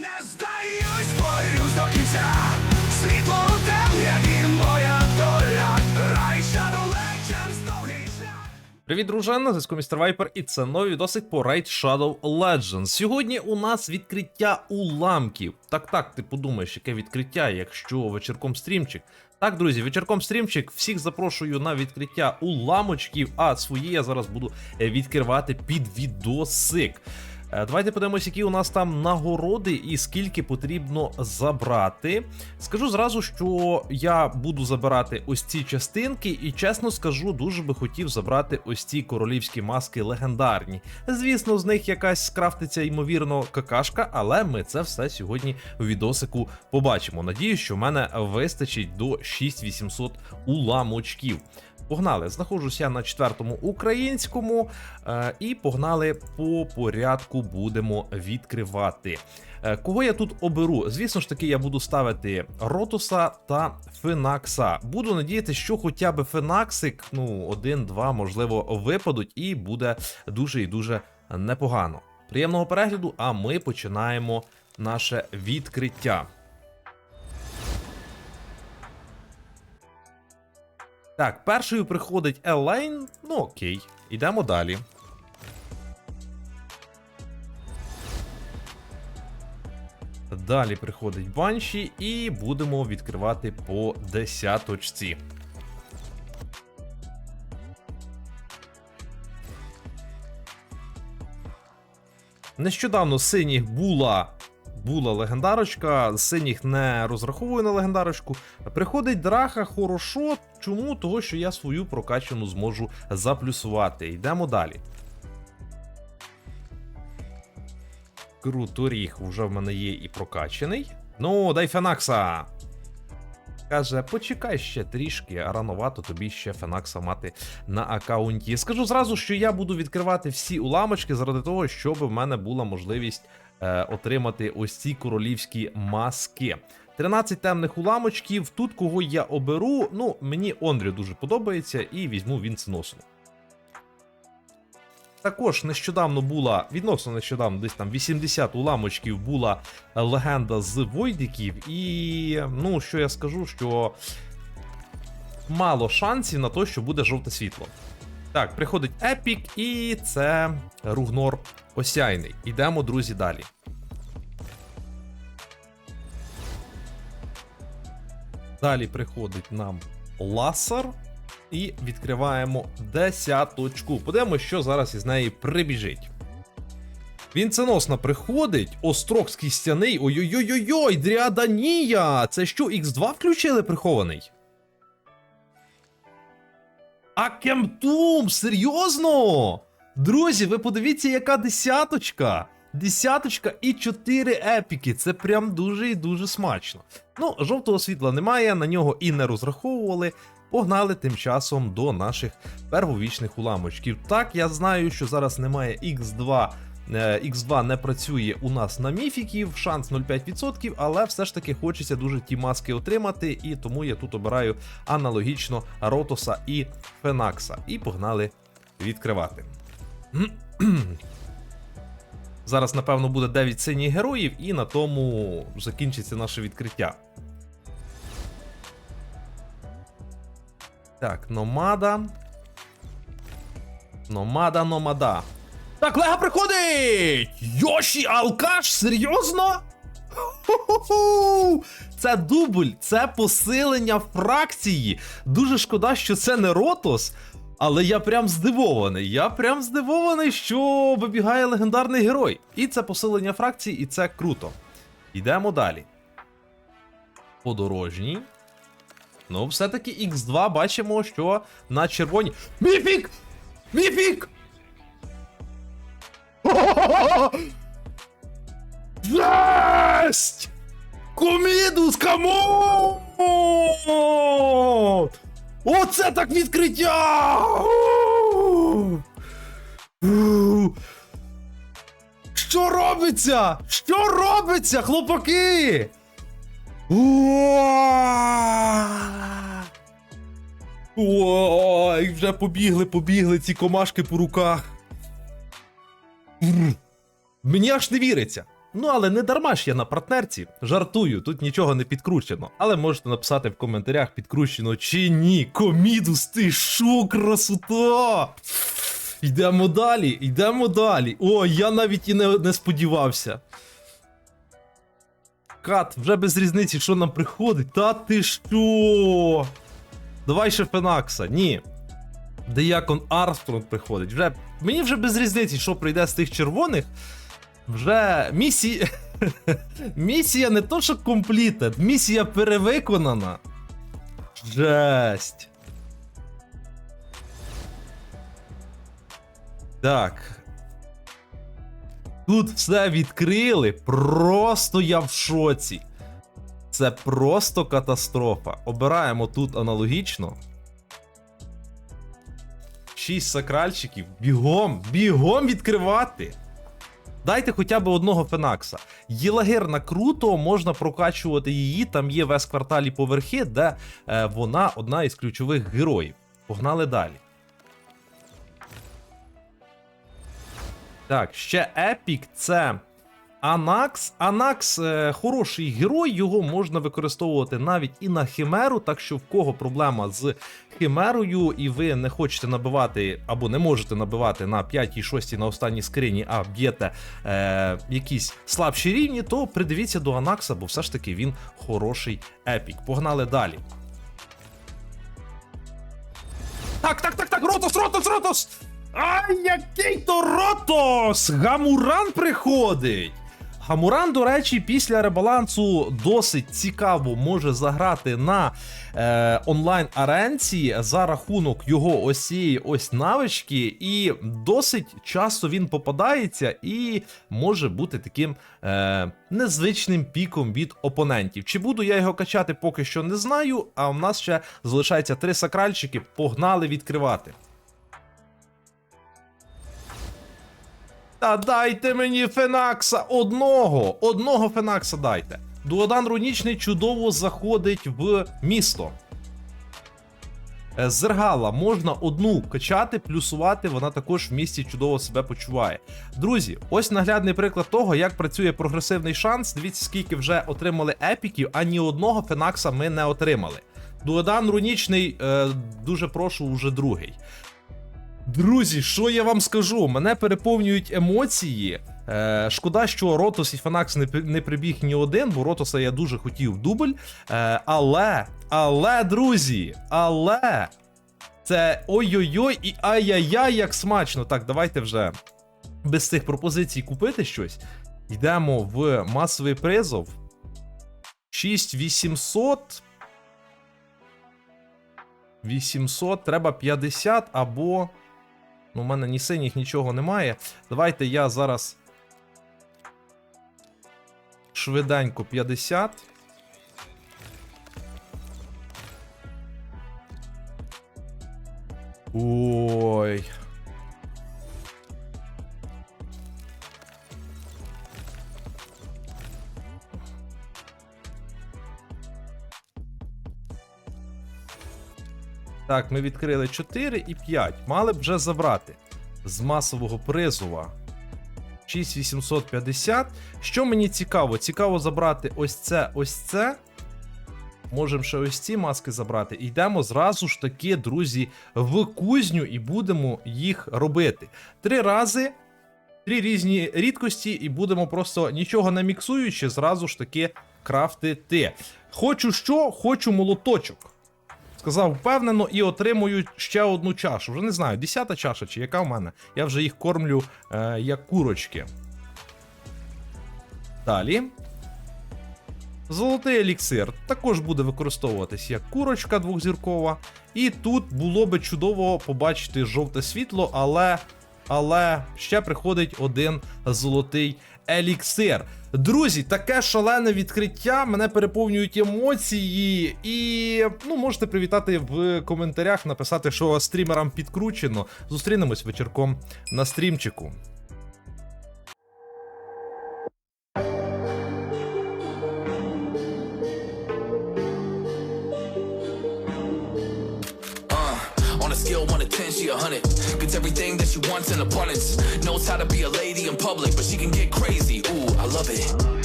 не здаюсь, борюсь до. Світло у темряві моя доля. Рай Shadow Legends, довгий шлях. Привіт, дружина, на зв'язку Містер Вайпер, і це новий відосик по Raid Shadow Legends. Сьогодні у нас відкриття уламків. Так, так, ти подумаєш, яке відкриття, якщо вечірком стрімчик. Так, друзі, вечірком стрімчик, всіх запрошую на відкриття уламочків, а свої я зараз буду е, відкривати під відосик. Е, Давайте подивимось, які у нас там нагороди і скільки потрібно забрати. Скажу зразу, що я буду забирати ось ці частинки, і чесно скажу, дуже би хотів забрати ось ці королівські маски легендарні. Звісно, з них якась скрафтиться, ймовірно, какашка, але ми це все сьогодні в відосику побачимо. Надіюсь, що в мене вистачить до 6800 уламочків. Погнали, знаходжусь я на четвертому українському, е, і погнали по порядку будемо відкривати. Е, кого я тут оберу? Звісно ж таки, я буду ставити Ротуса та Фенакса. Буду надіятися, що хоча б Фенаксик, ну, один-два, можливо, випадуть, і буде дуже і дуже непогано. Приємного перегляду, а ми починаємо наше відкриття. Так, першою приходить Елейн. Ну окей, йдемо далі. Далі приходить банші, і будемо відкривати по десяточці. Нещодавно синіх була. Була легендарочка, синіх не розраховую на легендарочку. Приходить драха хорошо. Чому? Того, що я свою прокачану зможу заплюсувати. Йдемо далі. Круторіг вже в мене є і прокачаний. Ну, дай Фенакса. Каже, почекай ще трішки, а рановато тобі ще Фенакса мати на аккаунті. Скажу зразу, що я буду відкривати всі уламочки заради того, щоб в мене була можливість отримати ось ці королівські маски. 13 темних уламочків. Тут кого я оберу. Ну, мені Ондрю дуже подобається, і візьму він цносну. Також нещодавно була, відносно нещодавно, десь там 80 уламочків була легенда з Войдиків, і ну, що я скажу, що мало шансів на те, що буде жовте світло. Так, приходить Епік, і це Ругнор Осяйний. Ідемо, друзі, далі. Далі приходить нам Ласар. І відкриваємо десяточку. Подивимося, що зараз із неї прибіжить. Вінценосно приходить, острог скістяний. Ой-ой-ой-ой, Дріаданія! Це що, Х2 включили прихований? А Кемтум, серйозно? Друзі, ви подивіться, яка десяточка. Десяточка і 4 епіки. Це прям дуже і дуже смачно. Ну, жовтого світла немає, на нього і не розраховували. Погнали тим часом до наших первовічних уламочків. Так, я знаю, що зараз немає X2. Е, X2 не працює у нас на міфіків, шанс 0,5%, але все ж таки хочеться дуже ті маски отримати, і тому я тут обираю аналогічно Ротоса і Фенакса. І погнали відкривати. Зараз, напевно, буде 9 синіх героїв, і на тому закінчиться наше відкриття. Так, номада. Номада, номада. Так, Лега приходить! Йоші, алкаш, серйозно? Ху-ху-ху! Це дубль, це посилення фракції. Дуже шкода, що це не Ротос. Але я прям здивований. Я прям здивований, що вибігає легендарний герой. І це посилення фракції, і це круто. Йдемо далі. Подорожній. Ну, все-таки X2 бачимо, що на червоні. Міфік! Міфік! Жесть! Комідус, камон! Оце так відкриття! Що робиться? Що робиться, хлопаки? Ой, вже побігли, побігли ці комашки по руках. Мені аж не віриться. Ну але не дарма ж я на партнерці. Жартую, тут нічого не підкручено. Але можете написати в коментарях, підкручено чи ні. Комідус, ти шо, красота! Йдемо далі, йдемо далі. О, я навіть і не, не сподівався. Кат, вже без різниці, що нам приходить. Та ти що? Давай ще Фенакса. Ні. Деякон Армстронг приходить. Вже, мені вже без різниці, що прийде з тих червоних. Вже місія. місія не то, що комплітед, місія перевиконана. Жесть. Так. Тут все відкрили. Просто я в шоці. Це просто катастрофа. Обираємо тут аналогічно. Шість сакральчиків. Бігом, бігом відкривати. Дайте хоча б одного Фенакса. Єлагерна круто, можна прокачувати її. Там є весь кварталі поверхи, де е, вона одна із ключових героїв. Погнали далі. Так, ще Епік це Анакс. Анакс е, хороший герой, його можна використовувати навіть і на химеру, так що в кого проблема з химерою, і ви не хочете набивати або не можете набивати на 5 6 на останній скрині, а б'єте е, якісь слабші рівні, то придивіться до Анакса, бо все ж таки він хороший епік. Погнали далі. Так, так, так, так, Ротос, Ротос, Ротос! Ай, який то Ротос! Гамуран приходить! Гамуран, до речі, після ребалансу досить цікаво може заграти на е, онлайн аренці за рахунок його ось цієї ось навички, і досить часто він попадається і може бути таким е, незвичним піком від опонентів. Чи буду я його качати, поки що не знаю. А в нас ще залишається три сакральчики. Погнали відкривати. Та дайте мені Фенакса одного! Одного Фенакса дайте. Дуодан Рунічний чудово заходить в місто. Е, Зергала можна одну качати, плюсувати, вона також в місті чудово себе почуває. Друзі, ось наглядний приклад того, як працює прогресивний шанс. Дивіться, скільки вже отримали епіків, а ні одного Фенакса ми не отримали. Дуодан Рунічний, е, дуже прошу, уже другий. Друзі, що я вам скажу? Мене переповнюють емоції. Е, шкода, що Ротос і Фенакс не, не прибіг ні один, бо Ротоса я дуже хотів дубль. Е, але, але, друзі, але. Це ой-ой-ой і ай-яй-яй, як смачно. Так, давайте вже без цих пропозицій купити щось. Йдемо в масовий призов. 6800. 800, треба 50 або. Ну, у мене ні синіх, нічого немає. Давайте я зараз. Швиденько 50. Ой. Так, ми відкрили 4 і 5. Мали б вже забрати з масового призова 6850. Що мені цікаво? Цікаво забрати ось це, ось це. Можемо ще ось ці маски забрати. І йдемо зразу ж таки, друзі, в кузню і будемо їх робити. Три рази. Три різні рідкості, і будемо просто нічого не міксуючи, зразу ж таки крафтити. Хочу що? Хочу молоточок. Сказав впевнено і отримую ще одну чашу. Вже не знаю, десята чаша чи яка в мене. Я вже їх кормлю е, як курочки. Далі. Золотий еліксир також буде використовуватись як курочка двохзіркова. І тут було би чудово побачити жовте світло, але. Але ще приходить один золотий еліксир. Друзі, таке шалене відкриття. Мене переповнюють емоції. І ну можете привітати в коментарях, написати, що стрімерам підкручено. Зустрінемось вечірком на стрімчику. In abundance. Knows how to be a lady in public, but she can get